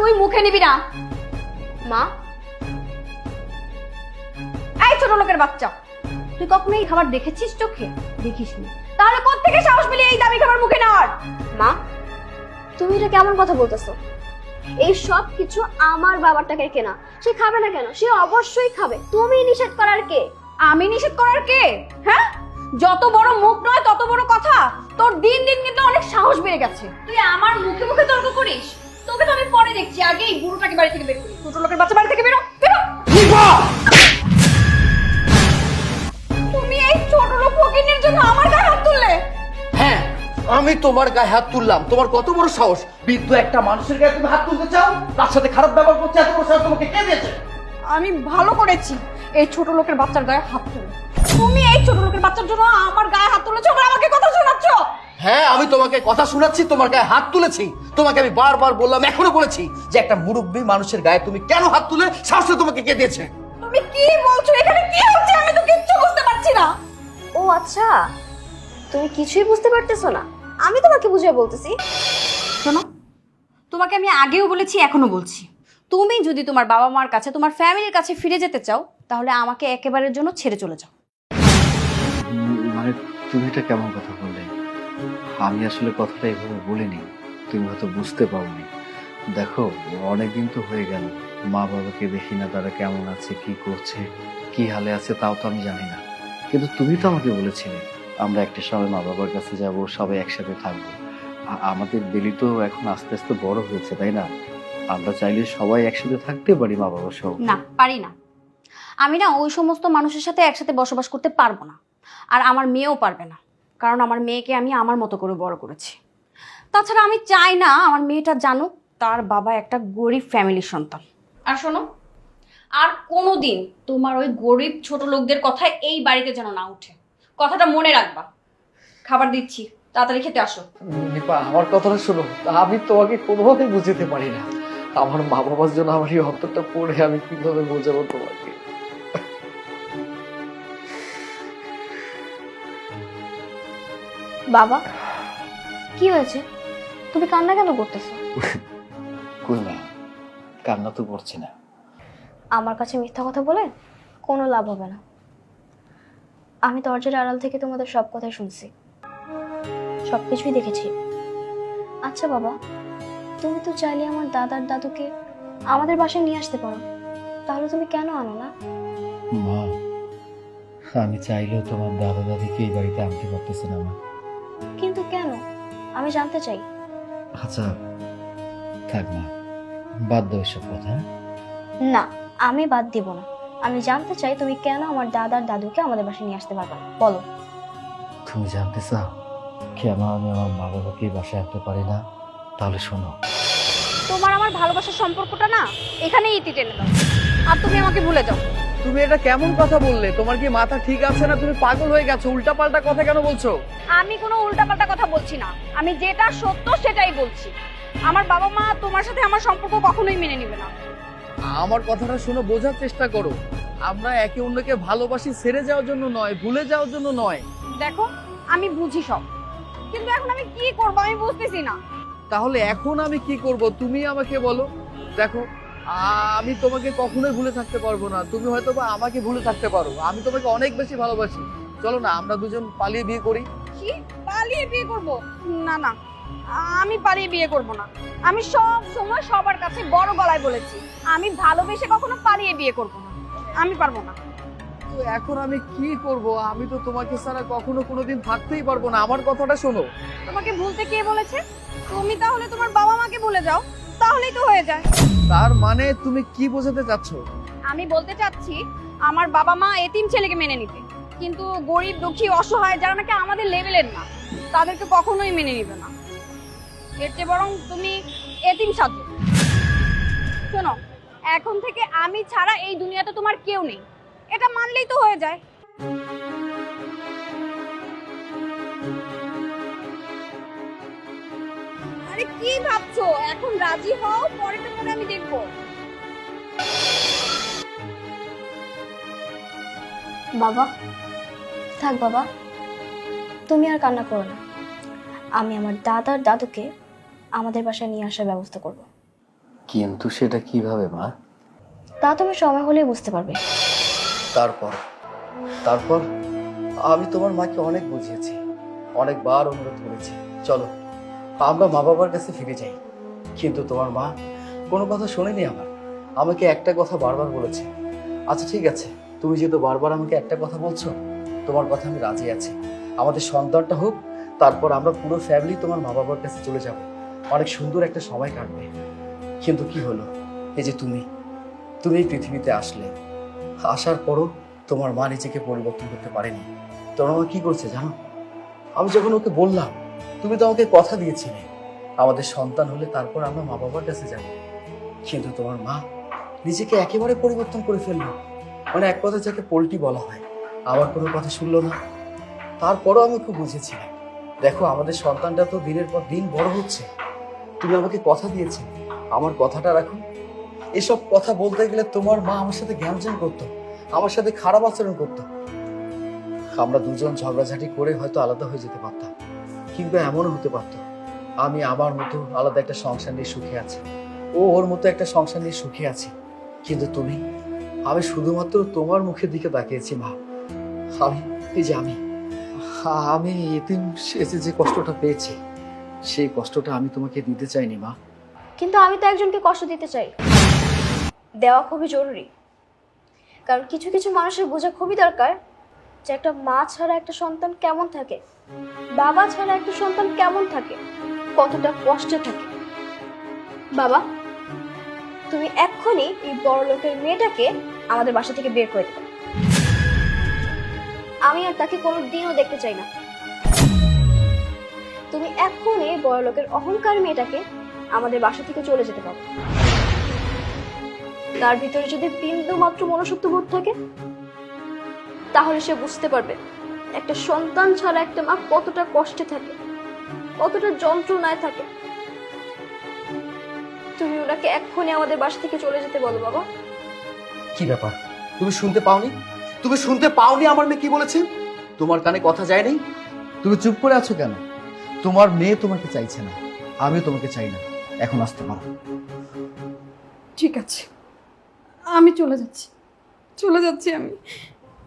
তুই মুখে নিবি না। মা? এই ছোট লোকের বাচ্চা, তুই কখনো এই খাবার দেখেছিস চোখে? দেখিস নি তাহলে কোত্থেকে সাহস পেলি এই দামি খাবার মুখে নেওয়ার? মা, তুমি এটা কেমন কথা বলতেছো? এই সব কিছু আমার বাবার টাকায় কেনা। সে খাবে না কেন? সে অবশ্যই খাবে। তুমি নিষেধ করার কে? আমি নিষেধ করার কে? হ্যাঁ? যত বড় মুখ নয়, তত বড় কথা। তোর দিন দিন কিন্তু অনেক সাহস বেড়ে গেছে। তুই আমার মুখে মুখে তর্ক করিস? তোকে তো আমি পরে দেখছি আগে এই বুড়োটাকে বাড়ি থেকে বের করি। ছোট লোকের বাচ্চা বাড়ি থেকে বেরো বেরো। তুমি এই ছোট লোক ফকিনের জন্য আমার গায়ে হাত তুললে? হ্যাঁ আমি তোমার গায়ে হাত তুললাম। তোমার কত বড় সাহস? বৃদ্ধ একটা মানুষের গায়ে তুমি হাত তুলতে চাও? তার সাথে খারাপ ব্যবহার করছে এত বড় সাহস তোমাকে কে দিয়েছে? আমি ভালো করেছি এই ছোট লোকের বাচ্চার গায়ে হাত তুলে তুমি এই ছোট লোকের বাচ্চার জন্য আমার গায়ে হাত তুলেছো আবার আমাকে কথা শোনাচ্ছ? হ্যাঁ আমি তোমাকে কথা শোনাচ্ছি তোমার গায়ে হাত তুলেছি। তোমাকে আমি বারবার বললাম এখনও বলেছি যে একটা মুরব্বী মানুষের গায়ে তুমি কেন হাত তুলে সাহসটা তোমাকে কে দিয়েছে? তুমি কি বলছো? এখানে কি হচ্ছে? আমি তো কিচ্ছু বুঝতে পারছি না। ও আচ্ছা। তুমি কিছুই বুঝতে পারতেছো না। আমি তোমাকে বুঝিয়ে বলতেছি। শোনো তোমাকে আমি আগেও বলেছি এখনও বলছি। তুমি যদি তোমার বাবা মার কাছে তোমার ফ্যামিলির কাছে ফিরে যেতে চাও তাহলে আমাকে একেবারের জন্য ছেড়ে চলে যাও। মানে তুমি এটা কেমন কথা? আমি আসলে কথাটা এভাবে বলিনি। তুমি হয়তো বুঝতে পারোনি। দেখো, অনেকদিন তো হয়ে গেল। মা বাবাকে দেখি না, তারা কেমন আছে, কি করছে, কি হালে আছে তাও তো আমি জানি না। কিন্তু তুমি তো আমাকে বলেছিলে, আমরা একটা সময় মা বাবার কাছে যাব, সবাই একসাথে থাকব। আমাদের বেলি তো এখন আস্তে আস্তে বড় হয়েছে, তাই না? আমরা চাইলে সবাই একসাথে থাকতে পারি মা বাবার সহ না, পারি না। আমি না ওই সমস্ত মানুষের সাথে একসাথে বসবাস করতে পারব না। আর আমার মেয়েও পারবে না। কারণ আমার মেয়েকে আমি আমার মতো করে বড় করেছি। তাছাড়া আমি চাই না আমার মেয়েটা জানুক, তার বাবা একটা গরিব ফ্যামিলির সন্তান। আর শোনো, আর কোনো দিন তোমার ওই গরিব ছোট লোকদের কথা এই বাড়িতে যেন না উঠে। কথাটা মনে রাখবা। খাবার দিচ্ছি, তাড়াতাড়ি খেতে আসো। নিপা, আমার কথাটা শোনো, আমি তোমাকে কোনোভাবে বুঝতে পারি না। আমার মা বাবার জন্য আমার এই অন্তরটা পড়ে আমি কীভাবে বোঝাবো তোমাকে? বাবা কি হয়েছে? তুমি কান্না কেন করতেছো? কই না কান্না তো করছে না। আমার কাছে মিথ্যা কথা বলে কোনো লাভ হবে না। আমি দরজার আড়াল থেকে তোমাদের সব কথাই শুনছি। সব কিছুই দেখেছি। আচ্ছা বাবা তুমি তো চাইলে আমার দাদার দাদুকে আমাদের বাসায় নিয়ে আসতে পারো। তাহলে তুমি কেন আনো না? মা আমি চাইলেও তোমার দাদা দাদিকে এই বাড়িতে আনতে পারতেছি না মা। কিন্তু কেন? আমি জানতে চাই। আচ্ছা থাক না বাদ দাও এসব কথা? না আমি বাদ দিব না। আমি জানতে চাই তুমি কেন আমার দাদার দাদুকে আমাদের বাসায় নিয়ে আসতে পারবে না। বলো। তুমি জানতে চাও কেন আমি আমার মা বাবাকে বাসায় আনতে পারি না? তাহলে শোনো। তোমার আমার ভালোবাসার সম্পর্কটা না এখানেই ইতি টেনে দাও। আর তুমি আমাকে ভুলে যাও। তুমি এটা কেমন কথা বললে? তোমার কি মাথা ঠিক আছে না? তুমি পাগল হয়ে গেছো। উল্টাপাল্টা কথা কেন বলছো? আমি কোনো উল্টাপাল্টা কথা বলছি না। আমি যেটা সত্য সেটাই বলছি। আমার বাবা মা তোমার সাথে আমার সম্পর্ক কখনোই মেনে নেবে না। আমার কথাটা শুনো বোঝার চেষ্টা করো। আমরা একে অন্যকে ভালোবাসি ছেড়ে যাওয়ার জন্য নয় ভুলে যাওয়ার জন্য নয়। দেখো আমি বুঝি সব। কিন্তু এখন আমি কি করব আমি বুঝতেছি না। তাহলে এখন আমি কি করব? তুমি আমাকে বলো। দেখো আমি তোমাকে কখনোই ভুলে থাকতে পারব না। তুমি হয়তো বা আমাকে ভুলে থাকতে পারো। আমি তোমাকে অনেক বেশি ভালোবাসি। চলো না আমরা দুজন পালিয়ে বিয়ে করি। কি? পালিয়ে বিয়ে করব? না না। আমি পালিয়ে বিয়ে করব না। আমি সব সময় সবার কাছে বড় গলায় বলেছি। আমি ভালোবেসে কখনো পালিয়ে বিয়ে করব না। আমি পারব না। তো এখন আমি কি করব? আমি তো তোমাকে ছাড়া কখনো কোনোদিন থাকতেই পারব না। আমার কথাটা শোনো। তোমাকে ভুলতে কে বলেছে? তুমি তাহলে তোমার বাবা মাকে বলে যাও। তাহলেই তো হয়ে যায়। তার মানে তুমি কি বোঝাতে চাচ্ছ? আমি বলতে চাচ্ছি আমার বাবা মা এতিম ছেলেকে মেনে নিতে। কিন্তু গরিব দুঃখী অসহায় যারা নাকি আমাদের লেভেলের না তাদেরকে কখনোই মেনে নিবে না। এর চেয়ে বরং তুমি এতিম সাজো শোনো এখন থেকে আমি ছাড়া এই দুনিয়াতে তোমার কেউ নেই। এটা মানলেই তো হয়ে যায়। আরে কি ভাবছ? এখন রাজি হও পরেটা পরে আমি দেখব। বাবা থাক বাবা তুমি আর কান্না করো না। আমি আমার দাদার দাদুকে আমাদের বাসায় নিয়ে আসার ব্যবস্থা করব। কিন্তু সেটা কীভাবে মা? তা তুমি সময় হলেই বুঝতে পারবে। তারপর? তারপর? আমি তোমার মাকে অনেক বুঝিয়েছি অনেকবার অনুরোধ করেছি। চলো। আমরা মা বাবার কাছে ফিরে যাই। কিন্তু তোমার মা কোনো কথা শোনেনি আমার। আমাকে একটা কথা বারবার বলেছে। আচ্ছা ঠিক আছে। তুমি যেহেতু বারবার আমাকে একটা কথা বলছো, তোমার কথা আমি রাজি আছি। আমাদের সন্তানটা হোক, তারপর আমরা পুরো ফ্যামিলি তোমার মা বাবার কাছে চলে যাব। অনেক সুন্দর একটা সময় কাটবে। কিন্তু কি হলো? এই যে তুমি তুমি এই পৃথিবীতে আসলে। আসার পরও তোমার মা নিজেকে পরিবর্তন করতে পারেনি। তোমার মা কি করছে জানো? আমি যখন ওকে বললাম তুমি তো আমাকে কথা দিয়েছিলে। আমাদের সন্তান হলে তারপর আমরা মা বাবার কাছে যাব। কিন্তু তোমার মা নিজেকে একেবারে পরিবর্তন করে ফেলল। মানে এক কথা যাকে পোল্টি বলা হয়। আমার কোনো কথা শুনলো না। তারপরও আমি খুব বুঝেছিলাম দেখো, আমাদের সন্তানটা তো দিনের পর দিন বড় হচ্ছে। তুমি আমাকে কথা দিয়েছিলে আমার কথাটা রাখো। এসব কথা বলতে গেলে তোমার মা আমার সাথে জ্ঞানজান করতো। আমার সাথে খারাপ আচরণ করতো। আমরা দুজন ঝগড়াঝাটি করে হয়তো আলাদা হয়ে যেতে পারতাম। কিংবা এমনও হতে পারতো। আমি আমার মতো আলাদা একটা সংসার নিয়ে সুখে আছি। ও ওর মতো একটা সংসার নিয়ে সুখে আছে। কিন্তু তুমি? আমি শুধুমাত্র তোমার মুখের দিকে তাকিয়েছি, মা। আমি, এই যে আমি আমি এদিন শেষে যে কষ্টটা পেয়েছি, সেই কষ্টটা আমি তোমাকে দিতে চাইনি, মা। কিন্তু আমি তো একজনকে কষ্ট দিতে চাই। দেওয়া খুবই জরুরি। কারণ কিছু কিছু মানুষের বোঝা খুবই দরকার যে একটা মা ছাড়া একটা সন্তান কেমন থাকে? বাবা ছাড়া একটা সন্তান কেমন থাকে? কতটা কষ্টে থাকে? বাবা, তুমি এক্ষুনি এই বড় লোকের মেয়েটাকে আমাদের বাসা থেকে বের করে দেবে। আমি আর তাকে কোনো দিনও দেখতে চাই না। তুমি এক্ষুনি বড় লোকের অহংকার মেয়েটাকে আমাদের বাসা থেকে চলে যেতে পারো। তার ভিতরে যদি বিন্দু মাত্র মনুষ্যত্ব বোধ থাকে তাহলে সে বুঝতে পারবে একটা সন্তান ছাড়া একটা মা কতটা কষ্টে থাকে কতটা যন্ত্রণায় থাকে। তুমি ওনাকে এক্ষুনি আমাদের বাসা থেকে চলে যেতে বলো বাবা। কি ব্যাপার? তুমি শুনতে পাওনি? তুমি শুনতে পাওনি আমার মেয়ে কি বলেছে? তোমার কানে কথা যায়নি তুমি চুপ করে আছো কেন? তোমার মেয়ে তোমাকে চাইছে না আমিও তোমাকে চাই না। এখন আসতে পারো। ঠিক আছে আমি চলে যাচ্ছি চলে যাচ্ছি আমি।